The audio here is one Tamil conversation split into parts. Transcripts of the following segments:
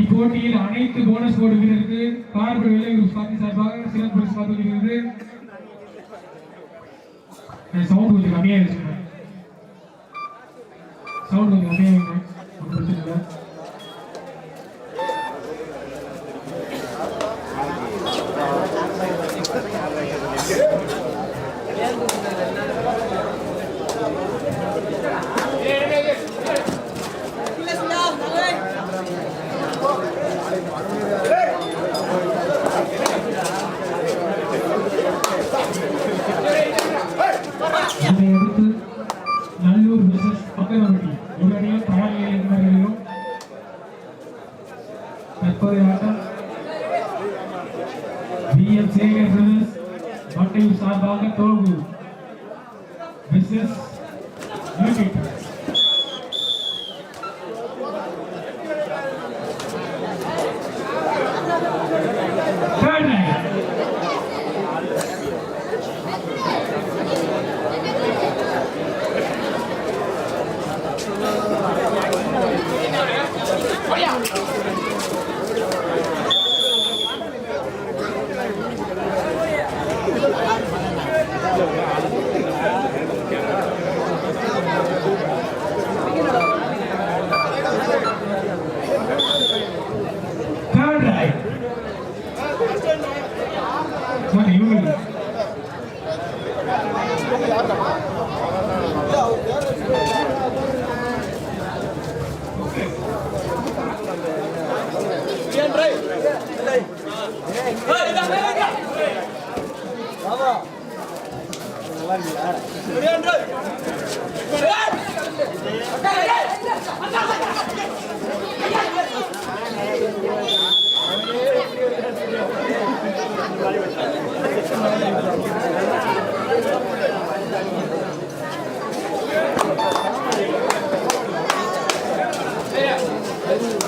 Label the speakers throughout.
Speaker 1: இப்போட்டியில் அனைத்து போனஸ் போர்டு வீரருக்கு கார்படு வெள்ளை குரூப் சார்பாக சிறப்பு பரிசு காத்து இருக்கிறது சவுண்ட் கொஞ்சம் கம்மியாக இருக்கு. சவுண்ட் கொஞ்சம் கம்மியாக இருக்கு. ஒண்ணும் பிரச்சனை இல்லை. தற்போதைய ஆட்டம். P M Sekar brothers Mattaiyur சார்பாக தோல்வி.
Speaker 2: Yes.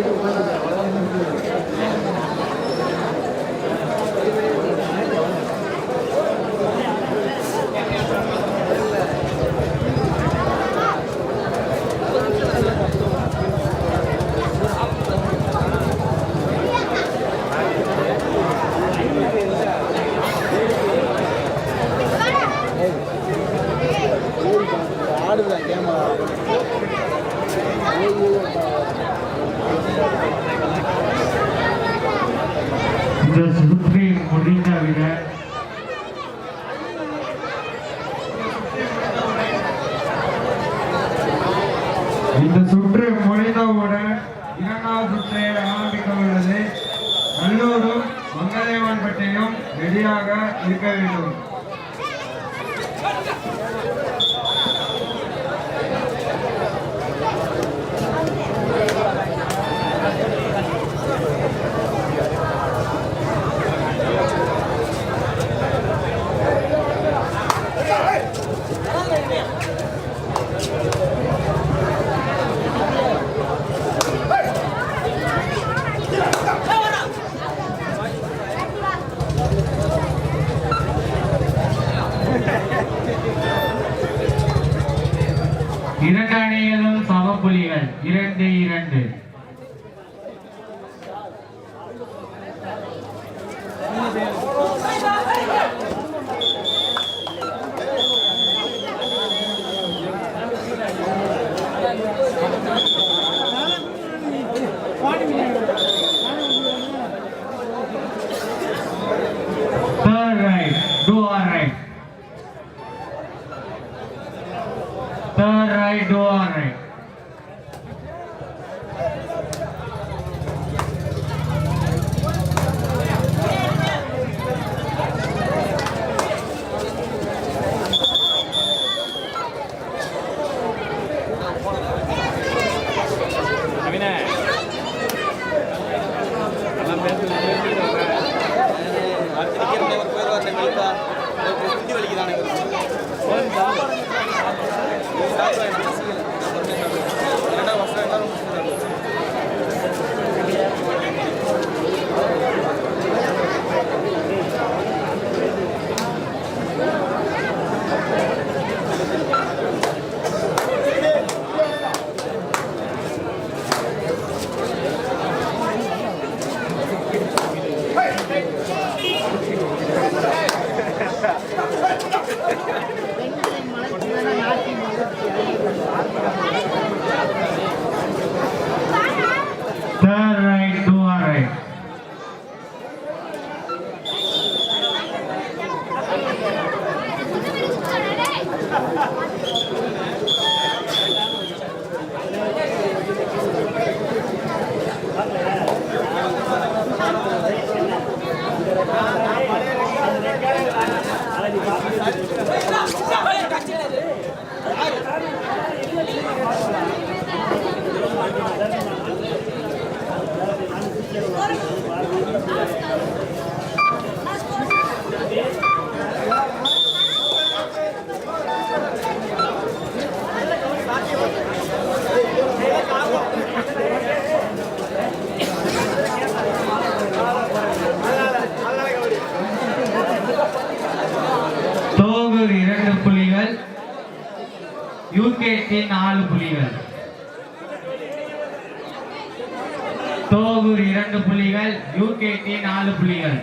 Speaker 3: Thank you. இருக்க
Speaker 4: வேண்டும். புள்ளிகள் இரண்டு இரண்டு. ஆயிரத்தி நாலு புள்ளிகள். தோகூர் இரண்டு புள்ளிகள் யூகேடி நாலு
Speaker 5: புள்ளிகள்.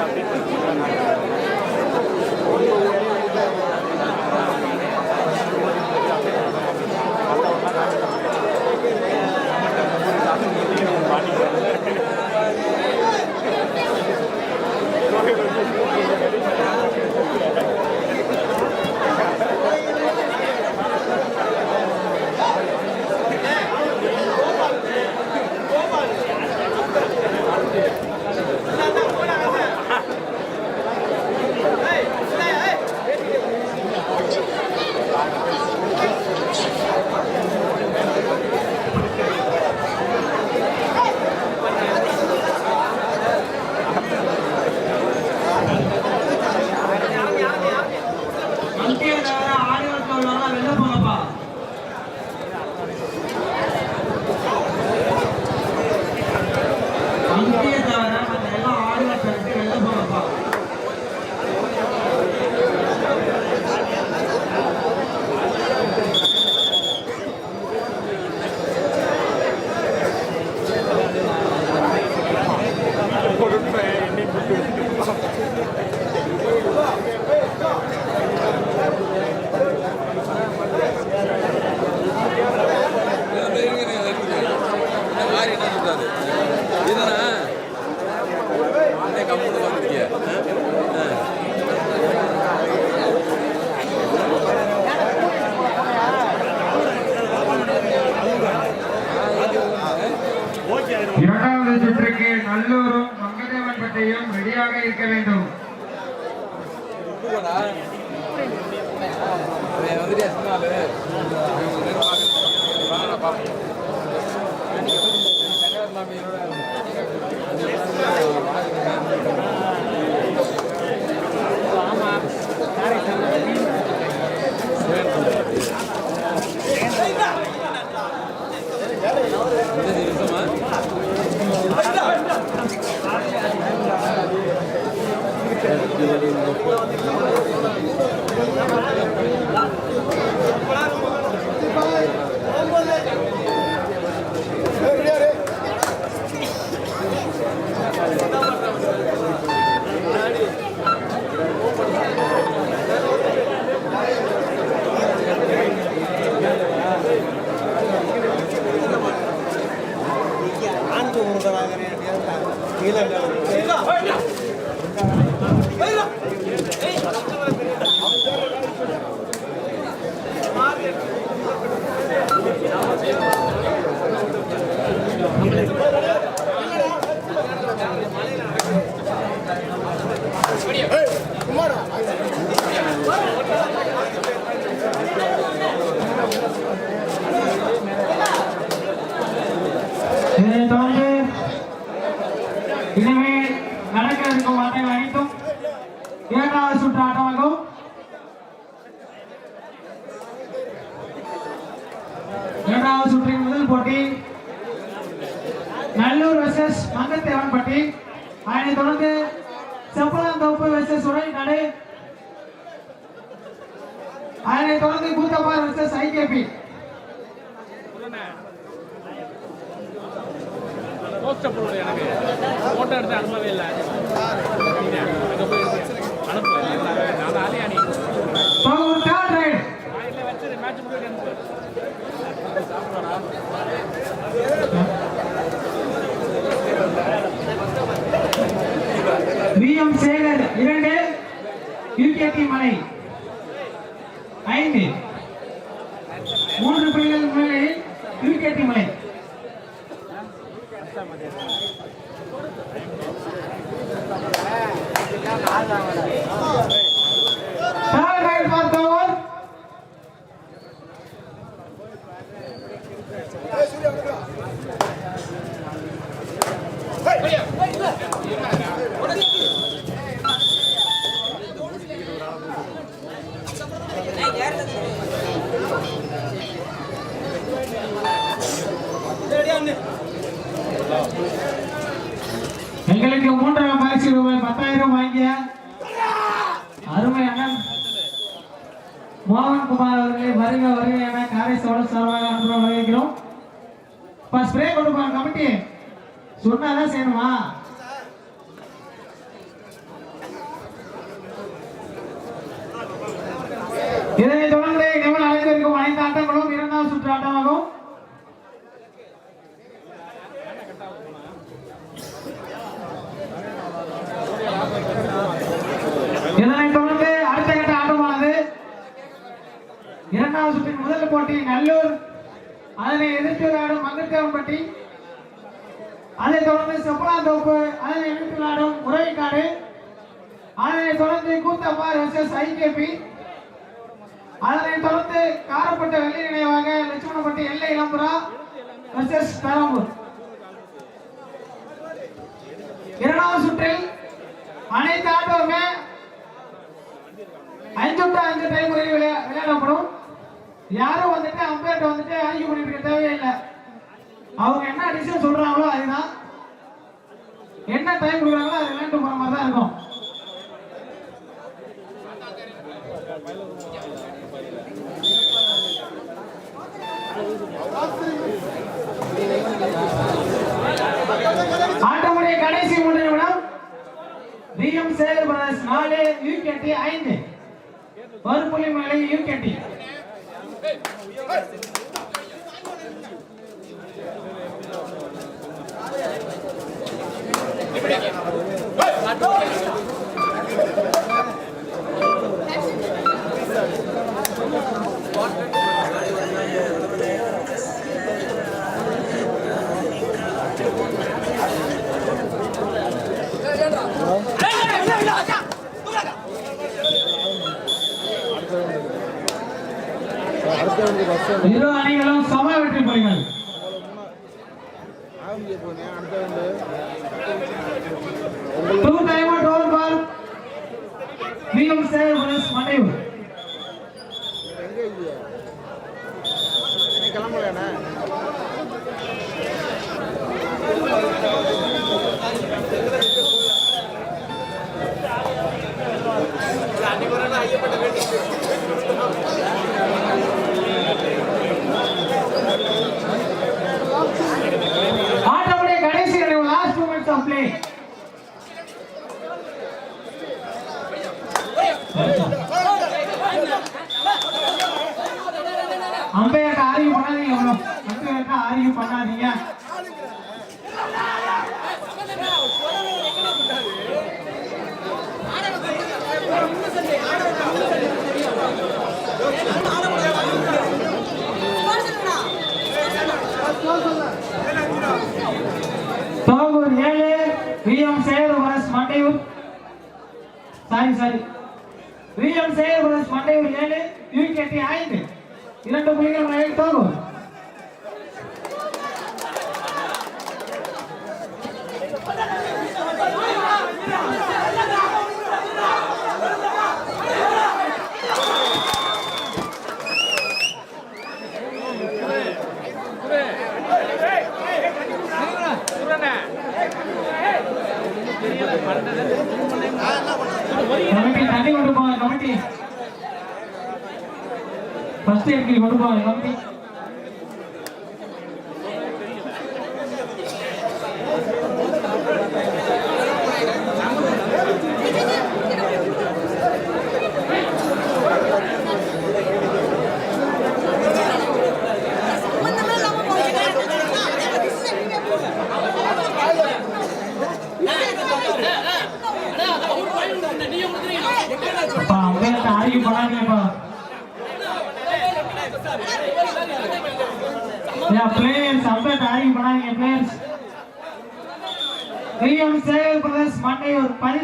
Speaker 5: capítulo.
Speaker 4: மாறி என்ன
Speaker 3: போஸ்டர் எனக்கு. ஃபோட்டோ எடுத்து அனுப்பவே இல்லை. அங்கே போய் அனுப்பல நான் ஆலியா நீ
Speaker 1: ரைட்
Speaker 3: வச்சு மேட்ச் முடிவு அனுப்பு.
Speaker 1: வி எம் சேகர் இரண்டு யூகேடி மலை ஐந்து. போட்டி நல்லூர். அதனை எதிர்த்து விளையாடும் மங்கத்தேவன்பட்டி அதைத் தொடர்ந்து செப்பலாந்தோப்பு அதனை எதிர்த்து விளையாடும் உறவிக்காடு அதனைத் தொடர்ந்து கூத்தப்பார் வெர்சஸ் ஐகேபி அதனைத் தொடர்ந்து காரப்பட்ட வெள்ளி நினைவாக லட்சுமணப்பட்டி எல்லை இளம்புரா வெர்சஸ் பெரம்பூர். இரண்டாவது சுற்றில் அனைத்து ஆட்டமுமே ஐந்து டு ஐந்து டைம் முறையில் விளையா- விளையாடப்படும். யாரும் வந்துட்டு அம்பேர்ட்ட வந்துட்டு ஆய்வு பண்ணிட்டு இருக்க தேவையில்லை. அவங்க என்ன டிசிஷன் சொல்றாங்களோ அதுதான். என்ன டைம் கொடுக்குறாங்களோ அது விளையாண்டு போற மாதிரி தான் இருக்கும். ஆட்டமுடைய கடைசி மூன்று நிமிடம். விஎம் சேகர் பிரதர்ஸ் நாலு யூகேடி ஐந்து. ஒரு புள்ளி மேலே யூகேடி Hey. Gracias. இரண்டு புள்ளிகள் மழையில் தோகூர் கமிட்டி ஃபர்ஸ்ட் என்ட்ரி நம்பி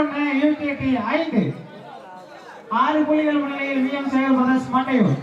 Speaker 1: மண்டையூர் பதினொன்று யூடிடி ஐந்து. ஆறு புள்ளிகள் முன்னிலையில் விஎம் சேகர் பிரதர்ஸ் மண்டையூர்.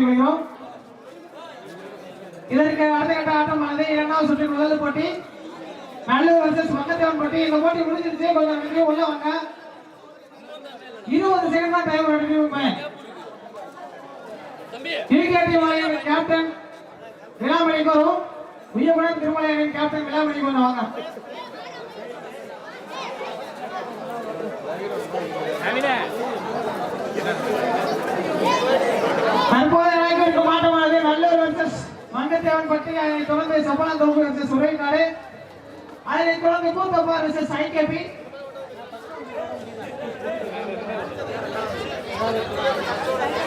Speaker 1: தெரிவித்துக் கொள்கிறோம் இதற்கு அடுத்த கட்ட ஆட்டமானது இரண்டாவது சுற்றின் முதல் போட்டி. நல்லூர் வர்சஸ் மங்கத்தேவன் போட்டி. இந்த போட்டி முடிஞ்சிருச்சு. கொஞ்சம் உள்ள வாங்க. இருபது செகண்ட் தான் டைம் யூகேடி மலையின் கேப்டன் விழாமணிக்கு வரும் உயர்வுடன் திருமலையின் கேப்டன் விழாமணிக்கு வந்து வாங்க. தற்போது நடைபெறும் ஆட்டமானது நல்லூர் வர்சஸ் மங்கத்தேவன் பற்றி அதனைத் தொடர்ந்து சபலா தொகுப்பு வர்சஸ் உரைக்காடு அதனைத் தொடர்ந்து Koothappa versus IKP Thank you.